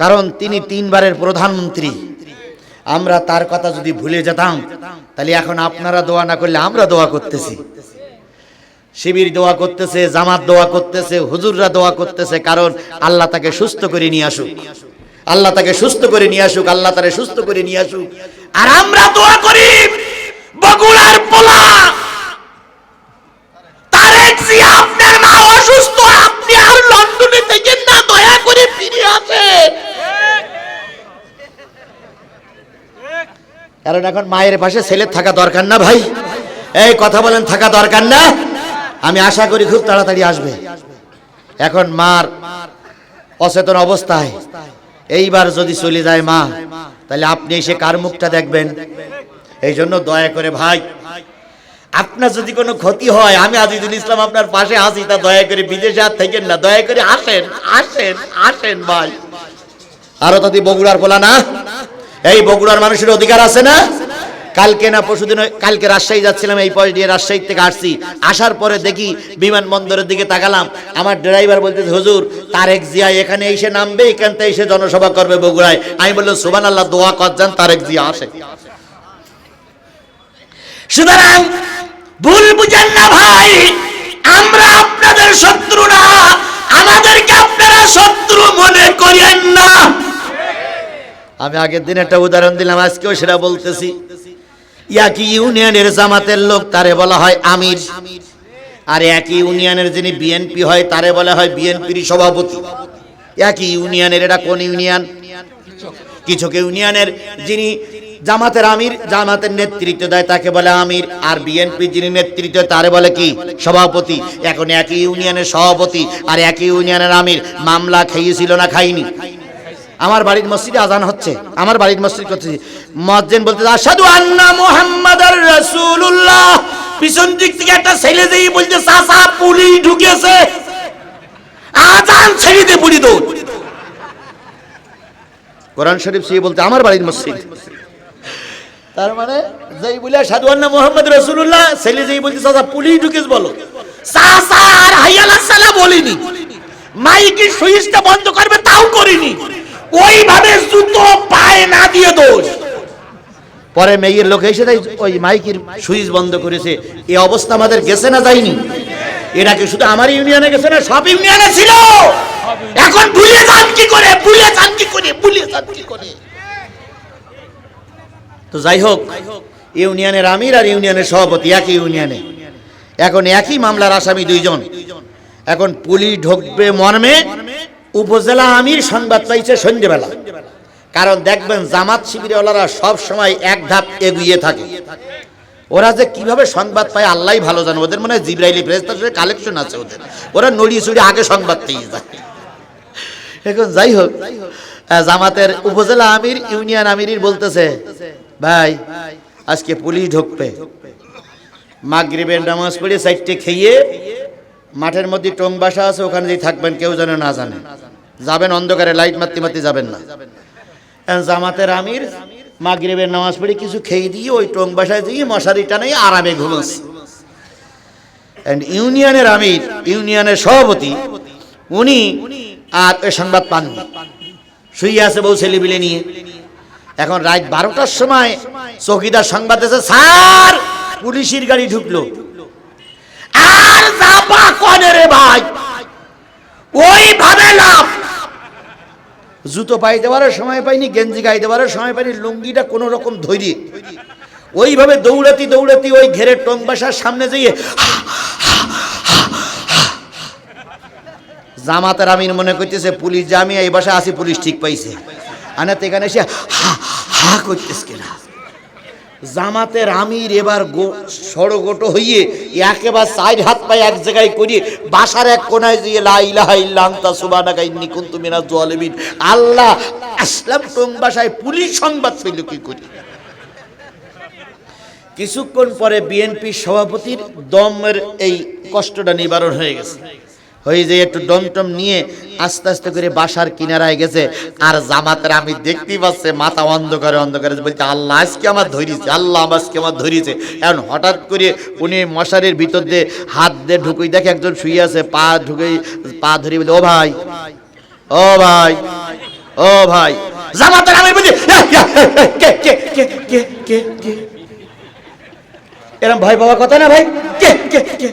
কারণ তিনি তিনবারের প্রধানমন্ত্রী। আমরা তার কথা যদি ভুলে যেতাম, তাহলে এখন আপনারা দোয়া না করলে আমরা দোয়া করতেছি। শিবির দোয়া করতেছে, জামাত দোয়া করতেছে, হুজুররা দোয়া করতেছে, কারণ আল্লাহ তাকে সুস্থ করে নিয়ে আসুক। আল্লাহ তাকে সুস্থ করে নিয়ে আসুক, আল্লাহ তাকে সুস্থ করে নিয়ে আসুক। আর আমরা দোয়া করি, বগুড়ার পোলা। কারণ এখন মায়ের পাশে ছেলে থাকা দরকার না ভাই। এই কথা বলেন, থাকা দরকার না? আমি আশা করি খুব তাড়াতাড়ি আসবে। এখন মার অচেতন অবস্থায়। এইবার যদি চলে যায় মা, তাহলে আপনি এসে কার মুখটা দেখবেন? এই জন্য দয়া করে ভাই, আপনার যদি কোনো ক্ষতি হয়, আমি আজিজুল ইসলাম আপনার পাশে আসি তা দয়া করে বিদেশে আর থাকেন না। দয়া করে আসেন আসেন আসেন ভাই। আরও তাদি বগুড়ার বলা না? এই বগুড়ার মানুষের অধিকার আছে না? কালকে না পরশুদিন কালকে রাজশাহী যাচ্ছিলাম, এই পয়স দিয়ে রাজশাহী থেকে আসছি। আসার পরে দেখি বিমানবন্দরের দিকে তাকালাম। আমার ড্রাইভার বলতে হুজুর, তারেক জিয়া এখানে এসে নামবে, এখান থেকে এসে জনসভা করবে বগুড়ায়। আমি বললাম সুবান আল্লাহ দোয়া কর যান, তারেক জিয়া আসে। সুতরাং আমি আগের দিন একটা উদাহরণ দিলাম, আজকেও সেটা বলতেছি। একই ইউনিয়নের জামাতের লোক তারে বলা হয় আমির। আর একই ইউনিয়নের যিনি বিএনপি হয়, তারে বলা হয় বিএনপির সভাপতি। একই ইউনিয়নের, এটা কোন ইউনিয়ন? কিছু ইউনিয়নের যিনি জামাতের আমির, জামাতের নেতৃত্ব দেয়, তাকে বলে আমির। আর বিএনপি যিনি নেতৃত্ব তারে বলে কি? সভাপতি। এখন একই ইউনিয়নের সভাপতি আর একই ইউনিয়নের আমির। মামলা খাইয়েছিল না খাইনি আমার বাড়ির মসজিদে আজান হচ্ছে, আমার বাড়ির মসজিদ করতেছি। মজ্জেন বলতে আসাদু আন্না মুহাম্মাদার রাসূলুল্লাহ। পিছন দিক থেকে একটা ছেলে যেই বলতে চাচা পুলিশ ঢুকেছে। আজান ছেড়ে দে পুরি দৌড়। কোরআন শরীফ সে বলতে, আমার বাড়ির মসজিদ। তার মানে যেই বলে সাধু আন্না মোহাম্মদ রসুল্লাহ ছেলে যেই বলছে, চাচা পুলিশ ঢুকেছ বলো। চাচা আর হাইয়ালা সালা বলিনি। মাইকের সুইচটা বন্ধ করবে, তাও করিনি। ওইভাবে জুতো, পায়ে না দিয়ে দোষ। পরে মেয়ের লোক এসে তাই ওই মাইকের সুইচ বন্ধ করেছে। এই অবস্থা আমাদের গেছে না যায়নি? এরা কি শুধু আমার ইউনিয়নে গেছে না সব ইউনিয়নে ছিল? এখন ভুলে যান কি করে? ভুলে যান কি করে? ভুলে যান কি করে? তো যাই হোক, ইউনিয়নের আমির আর ইউনিয়নের সভাপতি একই ইউনিয়নে। এখন একই মামলার আসামি দুইজন। এখন পুলিশ ঢুকবে মর্মে উপজেলা আমির সংবাদ পাইছে সন্ধ্যেবেলা। কারণ দেখবেন জামাত শিবিরওয়ালারা সব সময় এক ধাপ এগিয়ে থাকে। ওরা যে কীভাবে সংবাদ পায় আল্লাহ ভালো জানে। ওদের মনে হয় জিব্রাইলি কালেকশন আছে ওদের। ওরা নড়িয়ে চড়িয়ে আগে সংবাদ পেয়ে যায়। এখন যাই হোক জামাতের উপজেলা আমির, ইউনিয়ন আমির বলতেছে, ভাই, আজকে পুলিশ ঢুকবে। মাগরিবের নামাজ পড়ে সাইডটে খেয়ে মাঠের মধ্যে টং বাসা আছে, ওখানে যে থাকবেন, কেউ যেন না জানে। যাবেন অন্ধকারে, লাইট মারতে মারতে যাবেন না। জামাতের আমির মাগরিবের নামাজ পড়ে কিছু খেয়ে দিয়ে ওই টং বাসায় দিয়ে মশারি টানাই আরামে ঘুমাচ্ছে And ইউনিয়নের আমির, ইউনিয়নের সভাপতি, উনি আর ওই সংবাদ পাননি। শুয়ে আছে বউ ছেলে মিলে নিয়ে। এখন রাত বারোটার সময় চৌকিদার সংবাদ দিয়েছে, স্যার, পুলিশের গাড়ি ঢুকলো। আর ভাই? ওইভাবে লাভ জুতো পাই দেওয়ার সময় পাইনি, গেঞ্জি গাই দেওয়ার সময় পাইনি, লুঙ্গিটা কোনো রকম ধৈরি ওইভাবে দৌড়াতি দৌড়াতি ওই ঘেরের টং বাসার সামনে যেয়ে জামাতের আমির মনে করতেছে, পুলিশ যে আমি এই বাসায় আসি, পুলিশ ঠিক পাইছে। আনাতে এখানে এসে হা হা করতেছে কিনা। জামাতের আমির এবার সড়গোটো হইয়ে একেবার সাইড হাত পায়ে এক জায়গায় করিয়ে বাসার এক কোনায় দিয়ে লা ইলাহা ইল্লা আনতা সুবহানাকা ইন্নী কুনতু আল্লাহ আসলাম টং বাসায় পুলিশ সংবাদ পেল কি করি? কিছুক্ষণ পরে বিএনপি সভাপতির দমের এই কষ্টটা নিবারণ হয়ে গেছে। হয়ে যে একটু ডমটম নিয়ে আস্তে আস্তে করে বাসার কিনারায় গেছে। আর জামাতের আমি দেখতেই পাচ্ছে, মাথা অন্ধকারে অন্ধকারে বলছে, আল্লাহ আজকে আমার ধরিছে, আল্লাহ আজকে আমার ধরিছে। এখন হঠাৎ করে উনি মশারির ভিতর দিয়ে হাত দিয়ে ঢুকুই, দেখে একজন শুয়ে আছে, পা ঢুকে পা ধরি বলে, ও ভাই ও ভাই ও ভাই। জামাতের আমির বলছি কে কে কে কে কে কে? এরকম ভয় পাওয়ার কথা না ভাই? কে কে কে?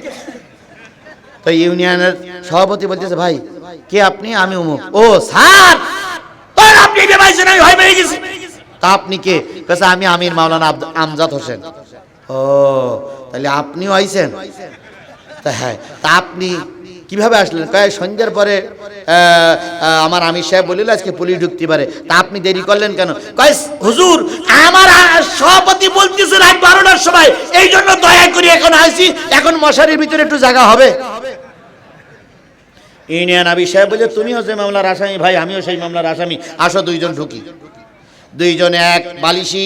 তো ইউনিয়নের সভাপতি বলতেছে, ভাই, কে আপনি? আমি উমুক ও, স্যার! আপনি ভয় পেয়ে গেছি। তা আপনি কে? কাছে আমি আমির মাওলানা আমজাদ হোসেন। ও তাহলে আপনিও আইছেন? তা হ্যাঁ। তা আপনি কীভাবে আসলেন? কয়, সন্ধ্যার পরে আমার আমির সাহেব বলিল, আজকে পুলিশ ঢুকতে পারে। তা আপনি দেরি করলেন কেন? কয়, হুজুর, আমার সভাপতি বলতেছে রাত বারোটার সময়, এই জন্য দয়া করি এখন আসি। এখন মশারির ভিতরে একটু জায়গা হবে। ইউনিয়ন আবি সাহেব বলছে, তুমিও সেই মামলার আসামি, ভাই, আমিও সেই মামলার আসামি। আসো দুইজন ঢুকি। দুইজন এক বালিশি,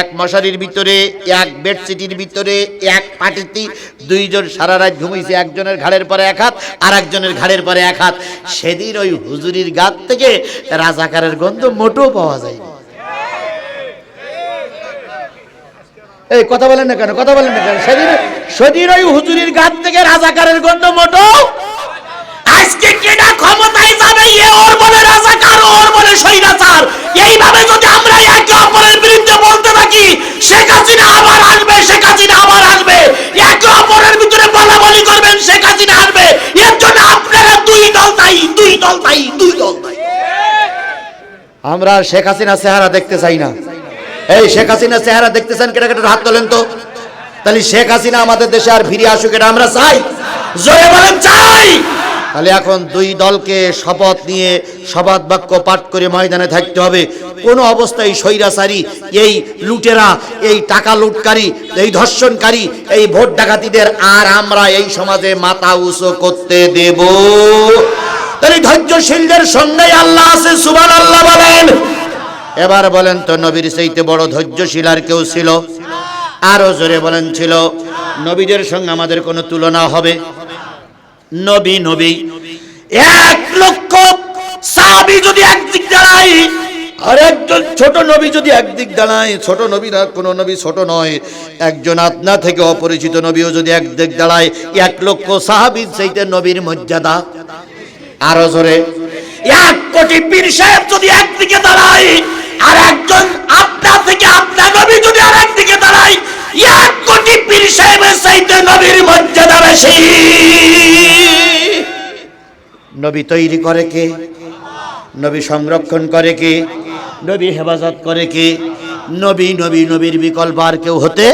এক মশারির ভিতরে, এক বেডশিটের ভিতরে, এক পাটিতে, দুইজন সারা রাত ঘুমিয়েছে, একজনের ঘাড়ের পরে এক হাত আর একজনের ঘাড়ের পরে এক হাত। সেদিন ওই হুজুরির গাত থেকে রাজাকারের গন্ধ মোটেও পাওয়া যায় এই, কথা বলেন না কেন, কথা বলেন না কেন? সেদিন সেদিন ওই হুজুরির গাত থেকে রাজাকারের গন্ধ মোটেও আজকে কেনা ক্ষমতায় যাবে এ ওর বলে ওর বলে এইভাবে যদি আমরা একে অপরের বিরুদ্ধে বলতে থাকি, শেখ হাসিনা আবার আসবে, শেখ হাসিনা আবার আসবে। একে অপরের ভিতরে বলা বলি করবেন, শেখ হাসিনা আসবে। এর জন্য আপনারা দুই দল তাই দুই দল তাই দুই দল তাই আমরা শেখ হাসিনা চেহারা দেখতে চাই না। এই শেখ হাসিনা চেহারা দেখতে চান কেটে কেটে হাত তোলেন তো? তাহলে শেখ হাসিনা আমাদের দেশে আর ফিরে আসুক, এটা আমরা চাই। জোরে বলেন, চাই! তাহলে এখন দুই দলকে শপথ নিয়ে শপথ বাক্য পাঠ করে ময়দানে থাকতে হবে। কোন অবস্থায় স্বৈরাচারী, এই লুটেরা, এই টাকা লুটকারী, এই ধর্ষণকারী, এই ভোট ডাকাতিদের আর আমরা এই সমাজে মাথা উঁচু করতে দেব। তাহলে ধৈর্যশীলদের সঙ্গে আল্লাহ আছে সুবান আল্লাহ বলেন। এবার বলেন তো, নবীর চাইতে বড় ধৈর্যশীল আর কেউ ছিল? আরও জোরে বলেন, ছিল। নবীদের সঙ্গে আমাদের কোনো তুলনা হবে? নবী নবী। এক লক্ষ সাহাবী যদি একদিক দাঁড়ায় আর একজন ছোট নবী যদি একদিক দাঁড়ায়, ছোট নবী না, কোনো নবী ছোট নয়। একজন আপনা থেকে অপরিচিত নবীও যদি একদিক দাঁড়ায়, এক লক্ষ সাহাবীর চাইতে নবীর মর্যাদা। আরও জোরে। এক কোটি পীর সাহেব যদি একদিকে দাঁড়ায় আর একজন আপনা থেকে আপনা নবী যদি আর একদিকে দাঁড়ায় এক কোটি পীর সাহেবের চাইতে নবীর মর্যাদা বেশি। নবী তৈরি করে কে? নবী সংরক্ষণ করে কে? নবী হেফাজত করে কে? নবী নবী, নবীর বিকল্প আর কেউ হতে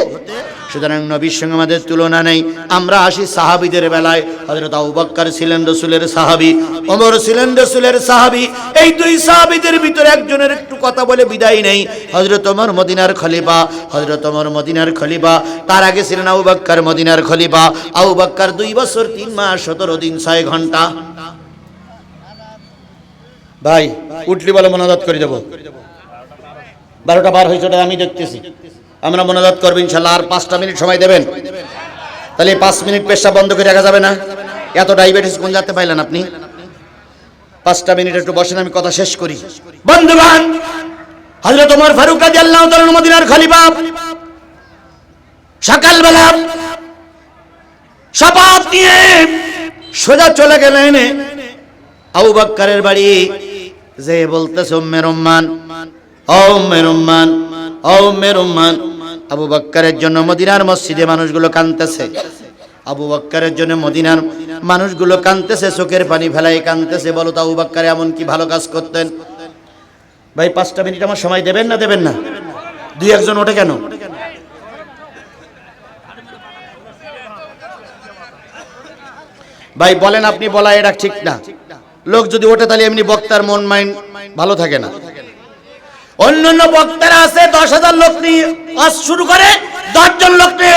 সুতরাং নবীর সঙ্গে আমাদের তুলনা নেই। আমরা আসি সাহাবিদের বেলায়। হজরত আবু বক্কর ছিলেন রসুলের সাহাবি, ওমর ছিলেন রসুলের সাহাবি। এই দুই সাহাবিদের ভিতরে একজনের একটু কথা বলে বিদায় নেই। হজরত ওমর মদিনার খলিফা হজরত ওমর মদিনার খলিফা, তার আগে ছিলেন আবু বক্কর মদিনার খলিফা। আবু বক্কর দুই বছর, তিন মাস, সতেরো দিন, ছয় ঘণ্টা। ভাই, উঠলি বলে মনোজাত করে দেবো। বারোটা বার হয়েছে আমি দেখতেছি। আমরা মনোজাত করব, ইনশাল্লাহ। আর পাঁচটা মিনিট সময় দেবেন। তাহলে পাঁচ মিনিট পেশা বন্ধ করে রাখা যাবে না। এত ডায়াবেটিস কোন যাতে পাইলেন আপনি? পাঁচটা মিনিট একটু বসেন, আমি কথা শেষ করি। বন্ধুবান হজরত ওমর ফারুক রাজি আল্লাহ মদিনার সকালবেলা শপথ নিয়ে সোজা চলে গেলেন আবু বাক্কারের বাড়ি। যে বলতেছে উম্মের উম্মান ও উম্মের উম্মান ও উম্মের উম্মান আবু বাক্কারের জন্য মদিনার মসজিদে মানুষগুলো কানতেছে আবু বাক্কারের জন্য মদিনার মানুষগুলো কানতেছে চোখের পানি ফেলাই কানতেছে বলো তো আবু বাক্কার এমন কি ভালো কাজ করতেন? ভাই, পাঁচটা মিনিট আমার সময় দেবেন না দেবেন না? দুই একজন ওঠে কেন? ভাই, বলেন আপনি বলা এটা ঠিক না। লোক যদি ওঠে তাহলে এমনি বক্তার মন মাইন্ড ভালো থাকে না। অন্যান্য বক্তারা আছে, দশ হাজার লোক নিয়ে শুরু করে, দশজন লোক নিয়ে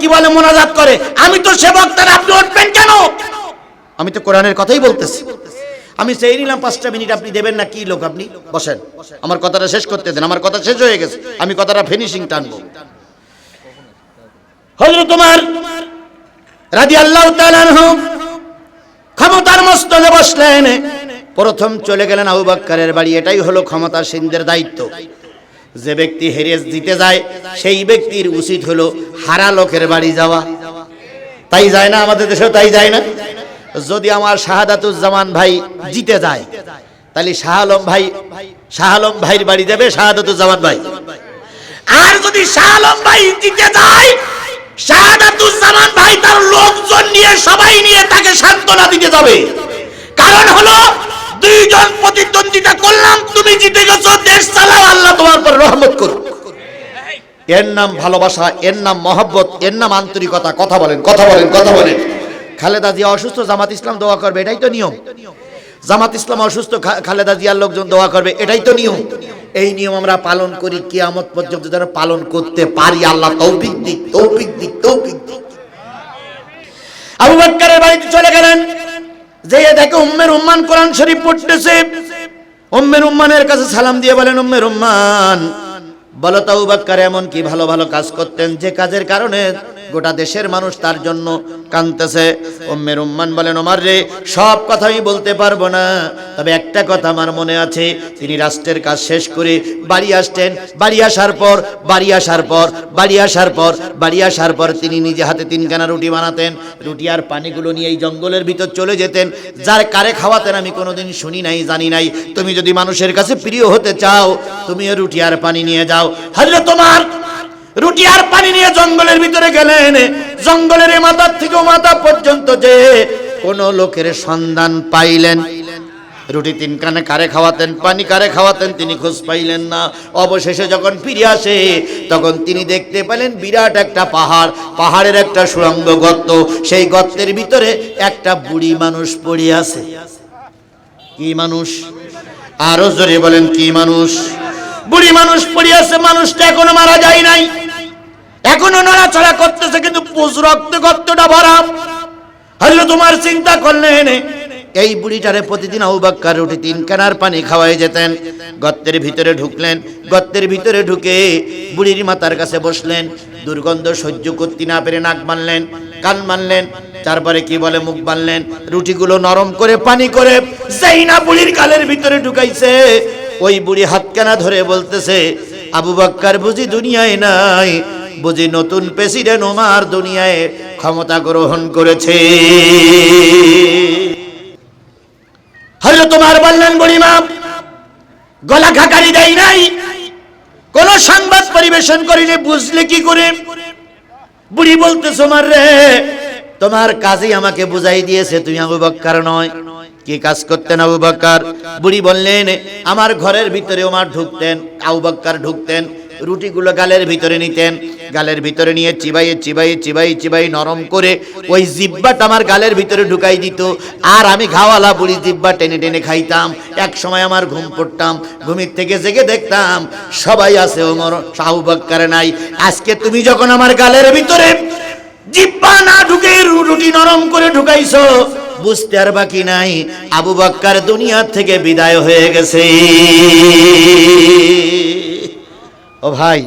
কি বলে মোনাজাত করে। আমি তো সে বক্তারা, আপনি উঠবেন কেন? আমি তো কোরআনের কথাই বলতেছি। আমি চেয়ে নিলাম, পাঁচটা মিনিট আপনি দেবেন না, কি লোক আপনি? বসেন। আমার কথাটা শেষ করতে দেন, আমার কথা শেষ হয়ে গেছে। আমি কথাটা ফিনিশিং টানবো। হজরত তোমার রাজি আল্লাহ ক্ষমতার মস্তকে বসলেন। প্রথম চলে গেলেন আবু বাক্কারের বাড়ি। এটাই হলো ক্ষমতাসীনদের দায়িত্ব। যে ব্যক্তি হেরে জিতে যায়, সেই ব্যক্তির উচিত হলো হারা লোকের বাড়ি যাওয়া। তাই যায় না আমাদের দেশেও তাই যায় না? যদি আমার শাহাদাতুজ্জামান ভাই জিতে যায়, তাহলে তাহলে শাহ আলম ভাই শাহ আলম ভাইয়ের বাড়ি যাবে শাহাদুজ্জামান ভাই। আর যদি শাহ আলম ভাই জিতে যায় শাহাদুজ্জামান ভাই তার লোকজন নিয়ে সবাই নিয়ে তাকে সান্ত্বনা দিতে যাবে। কারণ হলো প্রতিদ্বন্দ্বিতা করলাম, তুমি জিতে গেছো, দেশ চালাও, আল্লাহ তোমার উপর রহমত করুক। এর নাম ভালোবাসা, এর নাম মহব্বত, এর নাম আন্তরিকতা, কথা বলেন কথা বলেন কথা বলেন। খালেদা জিয়া অসুস্থ, জামাত ইসলাম দোয়া করবে, এটাই তো নিয়ম। জামাত ইসলাম অসুস্থ খালেদা জিয়ার লোকজন দোয়া করবে, এটাই তো নিয়ম। এই নিয়ম আমরা পালন করি, কিয়ামত পর্যন্ত যেন পালন করতে পারি, আল্লাহ তৌফিক দিক তৌফিক দিক তৌফিক দিক। আবু বাক্কারের বাড়িতে চলে গেলেন যে দেখে উম্মের উম্মান কোরআন শরীফ পড়তেছে। উম্মের উম্মানের কাছে সালাম দিয়ে বলেন, উম্মের উম্মান, বলো কার বাক্কার এমন কি ভালো ভালো কাজ করতেন যে কাজের কারণে গোটা দেশের মানুষ তার জন্য কাঁদতেছে। উম্মের উম্মান বলেন, ওমার রে, সব কথা আমি বলতে পারব না। তবে একটা কথা আমার মনে আছে, তিনি রাষ্ট্রের কাজ শেষ করে বাড়ি আসতেন। বাড়ি আসার পর, বাড়ি আসার পর, বাড়ি আসার পর, বাড়ি আসার পর তিনি নিজে হাতে তিনখানা রুটি বানাতেন। রুটি আর পানিগুলো নিয়ে এই জঙ্গলের ভিতর চলে যেতেন। যার কারে খাওয়াতেন আমি কোনোদিন শুনি নাই, জানি নাই। তুমি যদি মানুষের কাছে প্রিয় হতে চাও তুমিও রুটি আর পানি নিয়ে যাও। হাজরে তোমার রুটি আর পানি নিয়ে জঙ্গলের ভিতরে গেলেন। জঙ্গলের মাথার থেকে মাথা পর্যন্ত যে কোন লোকের সন্ধান পাইলেন। রুটি তিন কানে কারে খাওয়াতেন, পানি কারে খাওয়াতেন, তিনি খোঁজ পাইলেন না। অবশেষে যখন ফিরে আসে, তখন তিনি দেখতে পেলেন বিরাট একটা পাহাড়। পাহাড়ের একটা সুড়ঙ্গ গর্ত। সেই গর্তের ভিতরে একটা বুড়ি মানুষ পড়ে আছে। কি মানুষ? আরও জোরে বলেন, কি মানুষ? বুড়ি মানুষ পড়ে আছে, মানুষটা এখনও মারা যায় নাই। এখনও নড়াচড়া করতেছে, কিন্তু পুষ রক্ত গর্তটা ভরা। হলে তোমার চিন্তা করলে করলেন? এই বুড়িটারে প্রতিদিন আউবাক্কার রুটি তিন কানার পানি খাওয়াই যেতেন। গর্তের ভিতরে ঢুকলেন। গর্তের ভিতরে ঢুকে বুড়ির মাতার কাছে বসলেন। দুর্গন্ধ সহ্য করতে না পেরে নাক মানলেন কান মানলেন তারপরে কি বলে মুখ বানলেন রুটিগুলো নরম করে পানি করে যেই না বুড়ির কালের ভিতরে ঢুকাইছে, ওই বুড়ি হাতকানা ধরে বলতেছে, আবু বাক্কার বুঝি দুনিয়ায় নাই বুঝি নতুন প্রেসিডেন্ট ওমার দুনিয়ায় ক্ষমতা গ্রহণ করেছে। হয়তো তোমার বললেন বুড়িমা গলা খাকারি দেয় নাই? কোন সংবাদ পরিবেশন করিনি, বুঝলে কি করে? বুড়ি বলতেছো মার রে, তোমার কাজই আমাকে বুঝাই দিয়েছে, তুমি আবু বক্কার নয়। কি কাজ করতেন আবু বক্কার? বুড়ি বললেন, আমার ঘরের ভিতরে ওমার ঢুকতেন, আবু বক্কার ঢুকতেন রুটিগুলো গালের ভিতরে নিতেন, গালের ভিতরে নিয়ে চিবাইয়ে চিবাইয়ে চিবাই চিবাই নরম করে ওই জিব্বাটা আমার গালের ভিতরে ঢুকাই দিত। আর আমি ঘাওয়ালা বুড়ি জিব্বা টেনে টেনে খাইতাম। এক সময় আমার ঘুম পড়তাম, ঘুমির থেকে জেগে দেখতাম, সবাই আছে ওমর, শাহু বক্কারে নাই। আজকে তুমি যখন আমার গালের ভিতরে জিব্বা না ঢুকে রুটি নরম করে ঢুকাইছো, বুঝতে আর বাকি নাই, আবু বাক্কার দুনিয়ার থেকে বিদায় হয়ে গেছে। ও ভাই,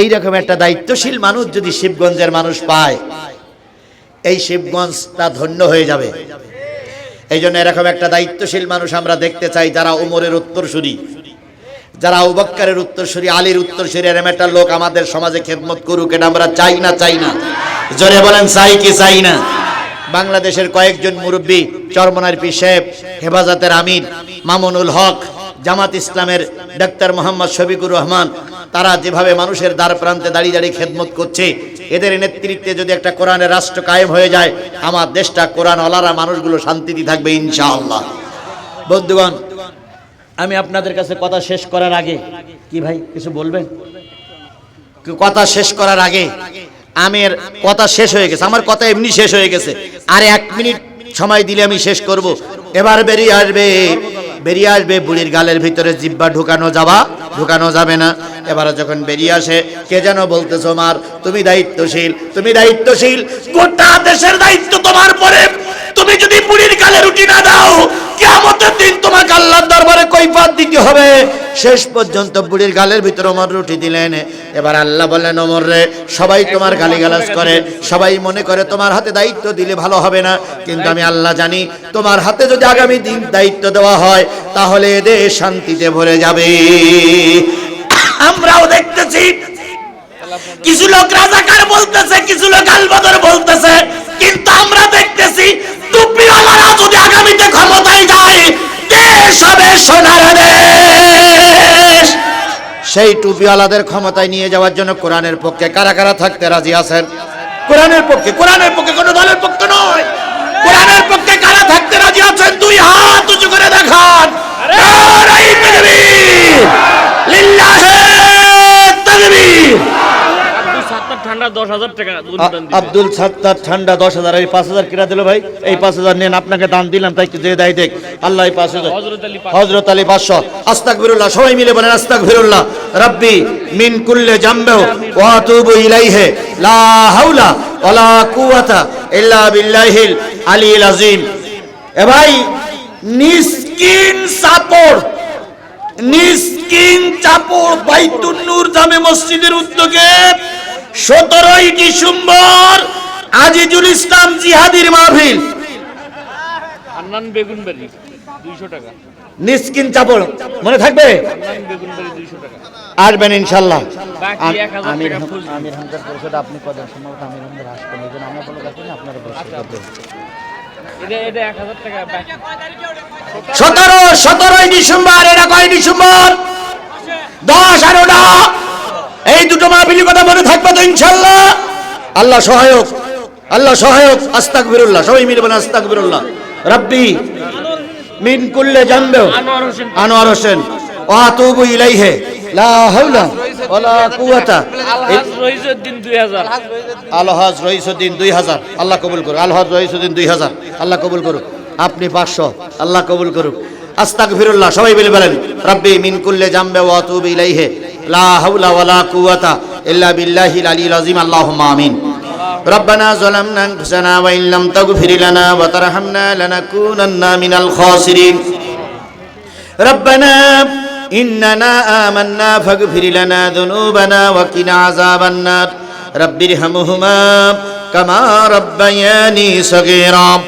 এই রকম একটা দায়িত্বশীল মানুষ যদি শিবগঞ্জের মানুষ পায়, এই শিবগঞ্জ তা ধন্য হয়ে যাবে। এই জন্য এরকম একটা দায়িত্বশীল মানুষ আমরা দেখতে চাই, যারা উমরের উত্তরসূরি, যারা উবক্কারের উত্তরসূরি, আলীর উত্তরসূরি এরকম একটা লোক আমাদের সমাজে খেদমত করুক, এটা আমরা চাই না চাই না। জোরে বলেন, চাই কি, চাই না? বাংলাদেশের কয়েকজন মুরব্বী চরমনার পি সাহেব, হেফাজতের আমির, মামুনুল হক জামাত ইসলামের ডাক্তার মোহাম্মদ শফিকুর রহমান, তারা যেভাবে মানুষের দ্বার প্রান্তে দাঁড়িয়ে দাঁড়িয়ে খেদমত করছে, এদের নেতৃত্বে যদি একটা কোরআনের রাষ্ট্র কায়েম হয়ে যায়, আমার দেশটা কোরআন অলারা মানুষগুলো শান্তিতে থাকবে ইনশাআল্লাহ। বন্ধুগণ, আমি আপনাদের কাছে কথা শেষ করার আগে, কি ভাই, কিছু বলবেন? কথা শেষ করার আগে, আমের কথা শেষ হয়ে গেছে, আমার কথা এমনি শেষ হয়ে গেছে। আর এক মিনিট সময় দিলে আমি শেষ করব। এবার বেরিয়ে আসবে। বেরিয়ে আসবে, বুড়ির গালের ভিতরে জিব্বা ঢুকানো যাবা, ঢুকানো যাবে না। এবারে যখন বেরিয়ে আসে, কে যেন বলতেছো মার তুমি দায়িত্বশীল তুমি দায়িত্বশীল, গোটা দেশের দায়িত্ব তোমার পরে তুমি যদি বুড়ির গালে রুটি না দাও কৈফাত দিতে হবে। শেষ পর্যন্ত বুড়ির গালের ভিতরে ওমর রুটি দিলেন। এবার আল্লাহ বললেন, ওমর রে, সবাই তোমার গালিগালাজ করে, সবাই মনে করে তোমার হাতে দায়িত্ব দিলে ভালো হবে না। কিন্তু আমি আল্লাহ জানি, তোমার হাতে যদি আগামী দিন দায়িত্ব দেওয়া হয়, তাহলে এদের শান্তিতে ভরে যাবে। আমরাও দেখতেছি, কিছু লোক রাজাকার বলতেছে, কিছু লোক আলবদর বলতেছে, কিন্তু আমরা দেখতেছি দেশ হবে সোনার দেশ সেই টুপিওয়ালাদের ক্ষমতায় নিয়ে যাওয়ার জন্য কোরআনের পক্ষে কারা কারা থাকতে রাজি আছেন? কোরআনের পক্ষে কোরআনের পক্ষে কোনো দলের পক্ষে নয়। কোরআনের পক্ষে কারা থাকতে রাজি আছেন? দুই হাত উঁচু করে দেখান। লিল্লাহে তাকবীর! আব্দুল সাত্তার ঠান্ডা দশ হাজার টাকা আ- অনুদান দিবে। আব্দুল সাত্তার ঠান্ডা দশ হাজার এই পাঁচ হাজার দিল ভাই? এই পাঁচ হাজার নেন আপনাকে দান দিলাম তাই যে দেয় দেখ। আল্লাহ এই পাঁচ হাজার হজরত আলী পাঁচ- পাঁচশো। আস্তাক সবাই মিলে বলেন আস্তাক রব্বি মিন কুল্লে জাম্বেও ওয়াতুবু ইলাইহে। লা হাওলা ওয়ালা কুওয়াতা ইল্লা বিল্লাহিল আলিল আযীম। এ ভাই নিস্কিন সাপড় নিস্কিন চাপড় বাইতুন নূর জামে মসজিদের উদ্যোগে সতেরোই ডিসেম্বর আজিজুল ইসলাম জিহাদির মাহফিল। হান্নান বেগুনবাড়ি দুইশো টাকা। নিস্কিন চাপড় মনে থাকবে? আসবেন ইনশাল্লাহ। আমির আমির হামদার পরিষদ আপনি সম্ভবত? আমির হামদার এই জন্য আমরা বলে রাখবেন আপনারা বাকি সতেরো সতেরোই ডিসেম্বর এটা কয় ডিসেম্বর? দশ আর ওটা। এই দুটো মাহফিলের কথা মনে থাকবে তো ইনশাল্লাহ আল্লাহ সহায়ক আল্লাহ সহায়ক আস্তাক বিরুল্লাহ সবাই মিলে বলে আস্তাক বিরুল্লাহ রাব্বি মিন কুল্লে জানবে আনোয়ার হোসেন। ওয়াতুবু ইলাইহে লা হাওলা ওয়ালা কুওয়াতা দুই হাজার। আলহাজ রইসুদ্দিন দুই হাজার। আল্লাহ কবুল করুক আলহাজ রইসুদ্দিন দুই হাজার। আল্লাহ কবুল করুক আপনি পাঁচশো আল্লাহ কবুল করুক। আস্তাক ফিরুল্লাহ সবাই মিলে বলেন রব্বি মিন কুল্লে জাম্বে ওয়া তুবি ইলাইহি। লা হাওলা ওয়ালা কুওয়াতা ইল্লা বিল্লাহিল আলিয়্যিল আযীম আল্লাহুম্মা আমিন ربنا ظلمنا انفسنا وان لم تغفر لنا وترحمنا لنكونن من الخاسرين ربنا إننا آمنا فاغفر لنا ذنوبنا وقنا عذاب النار رب ارحمهما كما ربياني صغيرا